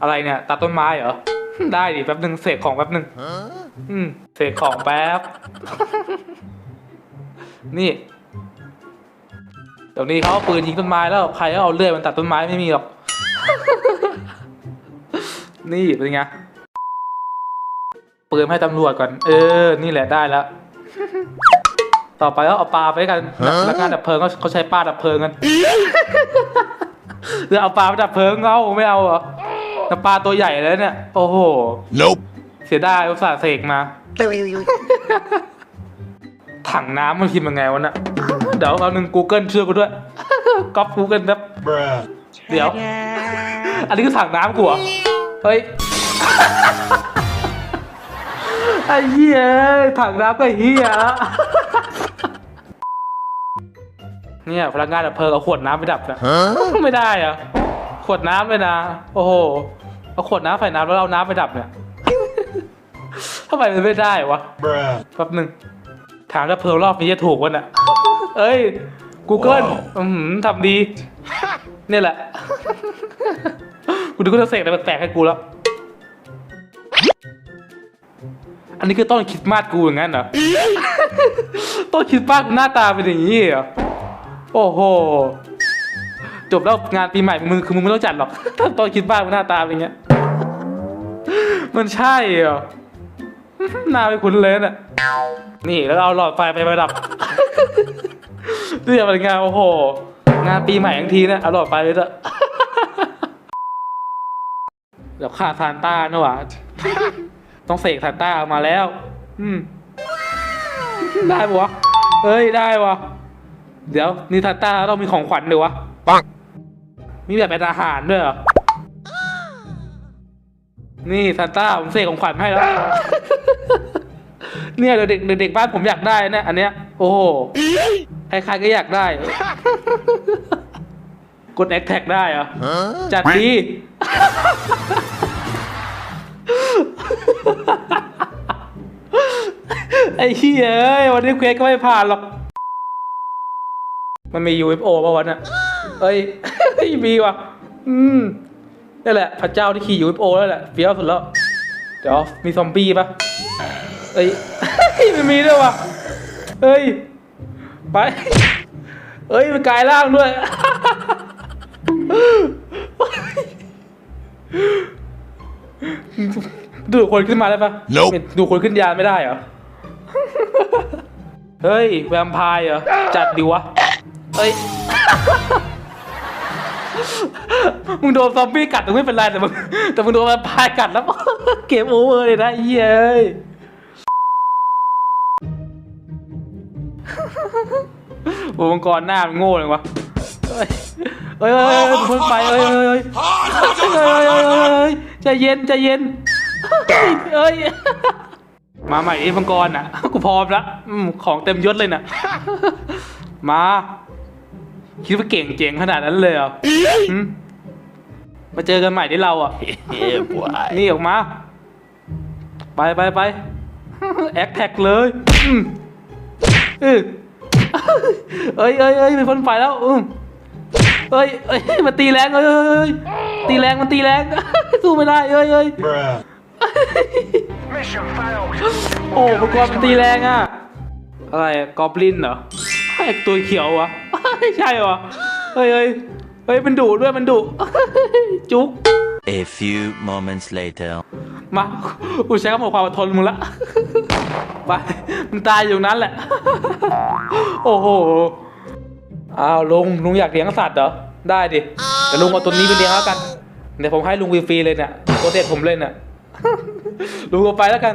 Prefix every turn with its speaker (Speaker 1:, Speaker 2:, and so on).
Speaker 1: อะไรเนี่ย ตัดต้นไม้เหรอ ได้ดิแป๊บหนึ่งเสกของแป๊บหนึ่งอืมเสกของแป๊บ นี่เดี๋ยวนี้เขาเอาปืนยิงต้นไม้แล้วใครก็เอาเลื่อยมันตัดต้นไม้ไม่มีหรอก นี่เป็นไงปืนให้ตำรวจก่อน เออ นี่แหละได้แล้ว ต่อไปก็เอาปลาไปด้วยกันแล้วงานดับเพลิงเขาเขาใช้ปลาดับเพลิงกันหรือเอาปลาไปดับเพลิงเอาไม่เอาเหรอ แต่ปลาตัวใหญ่แล้วเนี่ย โอ้โห
Speaker 2: Nope.
Speaker 1: เสียดายอุตส่าห์เสกมา ถังน้ำมันพิมพ์ยังไงวะน่ะ เดี๋ยวเอาหนึ่ง Google ช่วยกูด้วย ก๊อป Google แป๊บ
Speaker 2: Bruh.
Speaker 1: เดี๋ยว อันนี้คือถังน้ำกูเหรอ เฮ้ย ไอ้เหี้ยถังน้ำก็เหี้ยละเนี่ยพลังงานดับเพลิงเอาขวดน้ำไปดับนะ
Speaker 2: Huh?
Speaker 1: ไม่ได้อะข วดน้ำเลยนะ โอ้โห เอาขวดน้ำใส่น้ำแล้วเอาน้ำไปดับเนี่ย ทำไมมันไม่ได้วะ
Speaker 2: Bruh.
Speaker 1: แป๊บหนึ่งถามแล้วเพลิงรอบนี้จะถูกวะน่ะ เอ้ย Google อืมทำดี เนี่ยแหละ กูดูก็จะเสกอะไรแปลกๆให้กูแล้ว อันนี้คือต้นคริดมาสกูอย่างนั้นเหรอ ต้นคริดมาสหน้าตาเป็นอย่างนี้เหรอ โอ้โห จบแล้วงานปีใหม่มึงคือมึงไม่ต้องจัดหรอกถ้าต้นคิดมาสมึงหน้าตาเป็นอย่างเงี้ย มันใช่เหรอหน้าไม่คุ้นเลยน่ะนี่แล้วเอาหลอดไฟไปประดับนี่จะเป็นงานโอ้โห งานปีใหม่ทั้งทีนะเอาหลอดไฟไปเถอะเดี๋ยวขาดซานต้าเนะวะต้องเสกซานต้าออกมาแล้ว อืม ได้ปะวะเฮ้ยได้วะเดี๋ยวนี่ซานต้าต้องมีของขวัญด้วยวะ
Speaker 2: Bonk.
Speaker 1: มีแบบเป็นอาหารด้วยเหรอ นี่ซานต้าผมเสกของขวัญให้แล้ว เนี่ยเดี๋ยวเด็กเด็กบ้านผมอยากได้นะอันเนี้ย โอ้โหใครๆก็อยากได้ กดแอคแท็กได้เหรอ
Speaker 2: Huh?
Speaker 1: จัดดี ไอ้เหี้ยเอ้ยวันนี้เควสก็ไม่ผ่านหรอก มันมี UFO ป่ะวันน่ะเอ้ย มีว่ะ อืมนี่แหละ พระเจ้าที่ขี่ UFO แล้วแหละเฟี้ยวสุดแล้ว เดี๋ยวมีซอมบี้ปะเอ้ยมันมีด้วยว่ะเอ้ย ไป เอ้ย มันกลายร่างด้วย ดูดคนขึ้นมาได้ปะ
Speaker 2: Nope
Speaker 1: ดูดคนขึ้นยานไม่ได้เหรอ เฮ้ย แวมไพร์เหรอ จัดดิวะเฮ้ย มึงโดนซอมบี้กัดมึงไม่เป็นไรแต่มึงแต่มึงโดนแวมไพร์กัดแล้ว เกมโอเวอร์เลยนะเย้ยโอ้มังกรหน้ามันโง่เลยวะเฮ้ยเฮ้ยเฮ้ยเฮ้ยเพิ่งไปเฮ้ยเฮ้ยเฮ้ยเฮ้ยเฮ้ยเฮ้ยใจเย็นใจเย็นเอ้ยมาใหม่ไอ้มังกรอะกูพร้อมละของเต็มยศเลยน่ะ มา คิดว่าเก่งเจ๋งขนาดนั้นเลยเหรอหืมมาเจอกันใหม่ที่เราอะ
Speaker 2: Yeah, boy.
Speaker 1: นี่ออกมา ไปไปไป แอคแท็กเลยอืมเออเอ้ยเอ้ยเอ้ยเป็นคนไฟแล้วอืมเอ้ยเอ้ยมันตีแรงเอ้ยเอ้ยเอ้ยตีแรงมันตีแรง สู้ไม่ได้เอ้ยเอ้ย
Speaker 2: Bruh.
Speaker 1: โอ้มังกรมันตีแรงอะ อะไรกอบลินเหรอไอ้ตัวเขียววะ ไม่ใช่วะเฮ้ยเฮ้ยเฮ้ยมันดุด้วยมันดุจุ๊ก
Speaker 3: A few moments later.
Speaker 1: มากูใช้คำว่าความอดทนมึงละไปมึงตายอยู่นั้นแหละ โอ้โหอ้าวลุงลุงอยากเลี้ยงสัตว์เหรอได้ดิแต่ลุงเอาตัวนี้ไปเลี้ยงแล้วกันเดี๋ยวผมให้ลุงฟรีๆเลยเนี่ยตัวเด็ดผมเลยเนี่ยลุงเอาไปแล้วกัน